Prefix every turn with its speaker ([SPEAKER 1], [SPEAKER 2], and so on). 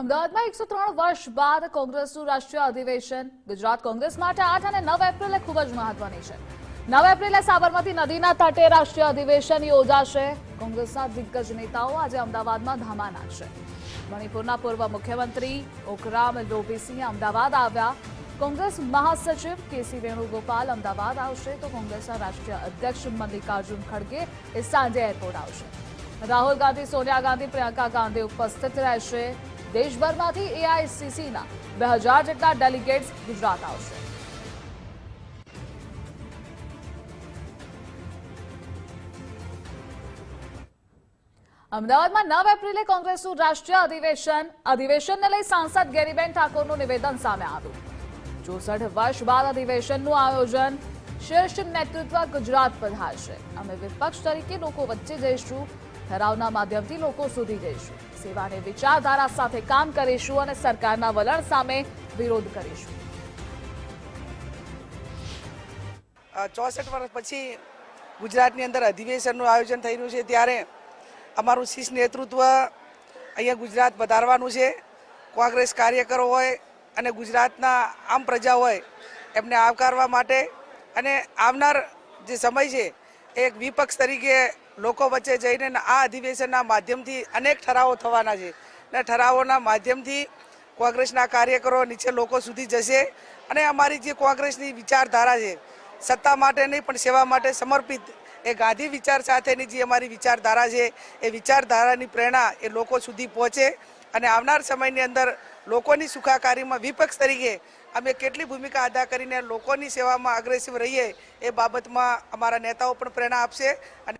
[SPEAKER 1] અમદાવાદમાં એકસો ત્રણ વર્ષ બાદ કોંગ્રેસનું રાષ્ટ્રીય અધિવેશન. ગુજરાત કોંગ્રેસ માટે આઠ અને નવ એપ્રિલે ખૂબ જ મહત્વની છે. નવ એપ્રિલે સાબરમતી નદીના તટે રાષ્ટ્રીય અધિવેશન યોજાશે. કોંગ્રેસના દિગ્ગજ નેતાઓ આજે અમદાવાદમાં ધામા નાખશે મણિપુરના પૂર્વ મુખ્યમંત્રી ઓકરામ લોબીસિંહ અમદાવાદ આવ્યા. કોંગ્રેસ મહાસચિવ કેસી વેણુગોપાલ અમદાવાદ આવશે તો કોંગ્રેસના રાષ્ટ્રીય અધ્યક્ષ મલ્લિકાર્જુન ખડગે એ સાંજે એરપોર્ટ આવશે. રાહુલ ગાંધી, સોનિયા ગાંધી, પ્રિયંકા ગાંધી ઉપસ્થિત રહેશે. દેશભરમાંથી એઆઈસીસીના બે હજાર જેટલા ડેલિગેટ્સ ગુજરાત આવશે. અમદાવાદમાં નવ એપ્રિલે કોંગ્રેસનું રાષ્ટ્રીય અધિવેશન. અધિવેશનને લઈ સાંસદ ગેરીબેન ઠાકોરનું નિવેદન સામે આવ્યું. ચોસઠ વર્ષ બાદ અધિવેશનનું આયોજન શીર્ષ નેતૃત્વ ગુજરાત પધારશે અમે વિપક્ષ તરીકે લોકો વચ્ચે જઈશું. ઠરાવના માધ્યમથી લોકો સુધી જઈશું. સેવાને વિચારધારા સાથે કામ કરીશું અને સરકારના વલણ સામે વિરોધ કરીશું.
[SPEAKER 2] ચોસઠ વર્ષ પછી ગુજરાતની અંદર અધિવેશનનું આયોજન થઈ રહ્યું છે ત્યારે અમારું શીર્ષ નેતૃત્વ અહીંયા ગુજરાત વધારવાનું છે. કોંગ્રેસ કાર્યકરો હોય અને ગુજરાતના આમ પ્રજા હોય એમને આવકારવા માટે અને આવનાર જે સમય છે એક વિપક્ષ તરીકે લોકો વચ્ચે જઈને આ અધિવેશનના માધ્યમથી અનેક ઠરાવો થવાના છે. ને ઠરાવોના માધ્યમથી કોંગ્રેસના કાર્યકરો નીચે લોકો સુધી જશે અને અમારી જે કોંગ્રેસની વિચારધારા છે, સત્તા માટે નહીં, પણ સેવા માટે સમર્પિત, એ ગાંધી વિચાર સાથેની જે અમારી વિચારધારા છે, એ વિચારધારાની પ્રેરણા એ લોકો સુધી પહોંચે અને આવનાર સમયની અંદર લોકોની સુખાકારીમાં વિપક્ષ તરીકે અમે કેટલી ભૂમિકા અદા કરીને લોકોની સેવામાં અગ્રેસિવ રહીએ એ બાબતમાં અમારા નેતાઓ પણ પ્રેરણા આપશે અને